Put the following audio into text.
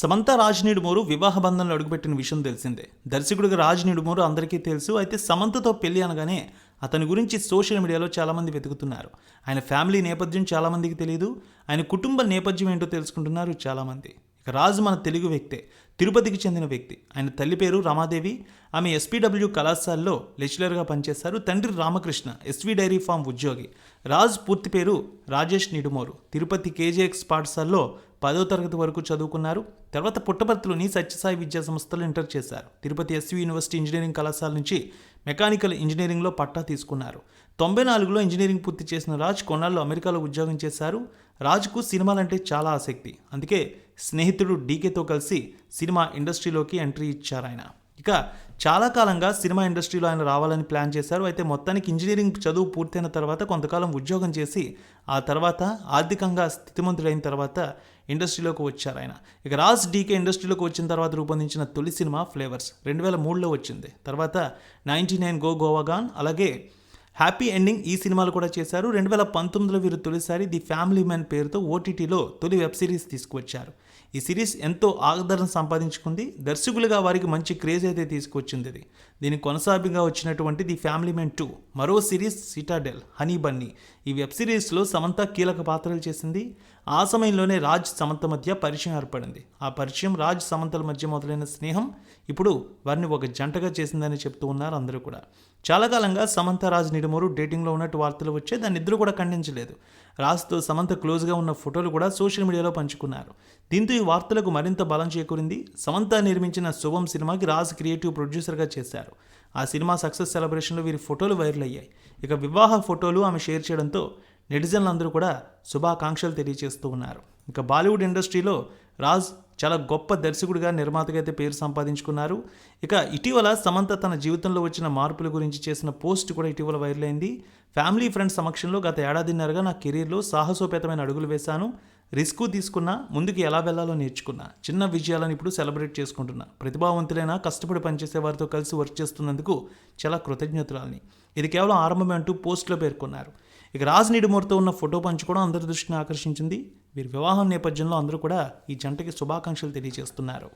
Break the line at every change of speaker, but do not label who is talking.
సమంత రాజ్ నిడుమూరు వివాహ బంధంలో అడుగుపెట్టిన విషయం తెలిసిందే. దర్శకుడిగా రాజ్ నిడుమూరు అందరికీ తెలుసు. అయితే సమంతతో పెళ్ళి అనగానే అతని గురించి సోషల్ మీడియాలో చాలామంది వెతుకుతున్నారు. ఆయన ఫ్యామిలీ నేపథ్యం చాలామందికి తెలియదు ఆయన కుటుంబ నేపథ్యం ఏంటో తెలుసుకుంటున్నారు చాలామంది. ఇక రాజు మన తెలుగు వ్యక్తే తిరుపతికి చెందిన వ్యక్తి. ఆయన తల్లి పేరు రమాదేవి. ఆమె ఎస్పీడబ్ల్యూ కళాశాలలో లెక్చరర్గా పనిచేశారు. తండ్రి రామకృష్ణ ఎస్వీ డైరీ ఫామ్ ఉద్యోగి. రాజ్ పూర్తి పేరు రాజేష్ నిడుమోరు. తిరుపతి కేజీఎక్స్ పాఠశాలలో పదో తరగతి వరకు చదువుకున్నారు. తర్వాత పుట్టపర్తిలోని సత్యసాయి విద్యా సంస్థలో ఇంటర్ చేశారు. తిరుపతి ఎస్వి యూనివర్సిటీ ఇంజనీరింగ్ కళాశాల నుంచి మెకానికల్ ఇంజనీరింగ్లో పట్టా తీసుకున్నారు. తొంభై నాలుగులో ఇంజనీరింగ్ పూర్తి చేసిన రాజ్ కొన్నాళ్ళు అమెరికాలో ఉద్యోగం చేశారు. రాజ్కు సినిమాలంటే చాలా ఆసక్తి. అందుకే స్నేహితుడు డీకేతో కలిసి సినిమా ఇండస్ట్రీలోకి ఎంట్రీ ఇచ్చారు ఆయన. ఇక చాలా కాలంగా సినిమా ఇండస్ట్రీలో ఆయన రావాలని ప్లాన్ చేశారు. అయితే మొత్తానికి ఇంజనీరింగ్ చదువు పూర్తయిన తర్వాత కొంతకాలం ఉద్యోగం చేసి ఆ తర్వాత ఆర్థికంగా స్థితిమంతుడైన తర్వాత ఇండస్ట్రీలోకి వచ్చారు ఆయన. ఇక రాజ్ డీకే ఇండస్ట్రీలోకి వచ్చిన తర్వాత రూపొందించిన తొలి సినిమా ఫ్లేవర్స్ రెండు వేల మూడులో వచ్చింది. తర్వాత నైంటీ నైన్ గో గోవాగాన్ అలాగే హ్యాపీ ఎండింగ్ ఈ సినిమాలు కూడా చేశారు. రెండు వేల పంతొమ్మిదిలో వీరు తొలిసారి ది ఫ్యామిలీ మ్యాన్ పేరుతో ఓటీటీలో తొలి వెబ్ సిరీస్ తీసుకువచ్చారు. ఈ సిరీస్ ఎంతో ఆదరణ సంపాదించుకుంది. దర్శకులుగా వారికి మంచి క్రేజ్ అయితే తీసుకొచ్చింది ఇది. దీనికి కొనసాగింగా వచ్చినటువంటి ది ఫ్యామిలీ మ్యాన్ టూ మరో సిరీస్ సిటాడెల్ హనీ బన్నీ. ఈ వెబ్ సిరీస్లో సమంత కీలక పాత్రలు చేసింది. ఆ సమయంలోనే రాజ్ సమంత మధ్య పరిచయం ఏర్పడింది. ఆ పరిచయం రాజ్ సమంతల మధ్య మొదలైన స్నేహం ఇప్పుడు వారిని ఒక జంటగా చేసిందని చెప్తూ ఉన్నారు అందరూ కూడా. చాలా కాలంగా సమంత రాజ్ నిడుమూరు డేటింగ్లో ఉన్నట్టు వార్తలు వచ్చే దాన్ని ఇద్దరు కూడా ఖండించలేదు. రాజ్తో సమంత క్లోజ్గా ఉన్న ఫోటోలు కూడా సోషల్ మీడియాలో పంచుకున్నారు. దీంతో ఈ వార్తలకు మరింత బలం చేకూరింది సమంత నిర్మించిన శుభం సినిమాకి రాజ్ క్రియేటివ్ ప్రొడ్యూసర్గా చేశారు. ఆ సినిమా సక్సెస్ సెలబ్రేషన్లో వీరి ఫోటోలు వైరల్ అయ్యాయి. ఇక వివాహ ఫోటోలు ఆమె షేర్ చేయడంతో నెటిజన్లందరూ కూడా శుభాకాంక్షలు తెలియజేస్తూ ఉన్నారు. ఇక బాలీవుడ్ ఇండస్ట్రీలో రాజ్ చాలా గొప్ప దర్శకుడిగా నిర్మాతగా అయితే పేరు సంపాదించుకున్నారు. ఇక ఇటీవల సమంత తన జీవితంలో వచ్చిన మార్పుల గురించి చేసిన పోస్ట్ కూడా ఇటీవల వైరల్ అయింది. ఫ్యామిలీ ఫ్రెండ్స్ సమక్షంలో గత ఏడాదిన్నరగా నా కెరీర్లో సాహసోపేతమైన అడుగులు వేశాను. రిస్క్ తీసుకున్నా ముందుకు ఎలా వెళ్ళాలో నేర్చుకున్నా చిన్న విజయాలను ఇప్పుడు సెలబ్రేట్ చేసుకుంటున్నా. ప్రతిభావంతులైన కష్టపడి పనిచేసే వారితో కలిసి వర్క్ చేస్తున్నందుకు చాలా కృతజ్ఞతలని ఇది కేవలం ఆరంభమే అంటూ పోస్ట్లో పేర్కొన్నారు. ఇక రాజ్ నిడుమూరితో ఉన్న ఫోటో పంచుకోవడం అందరి దృష్టిని ఆకర్షించింది. వీరి వివాహం నేపథ్యంలో అందరూ కూడా ఈ జంటకి శుభాకాంక్షలు తెలియజేస్తున్నారు.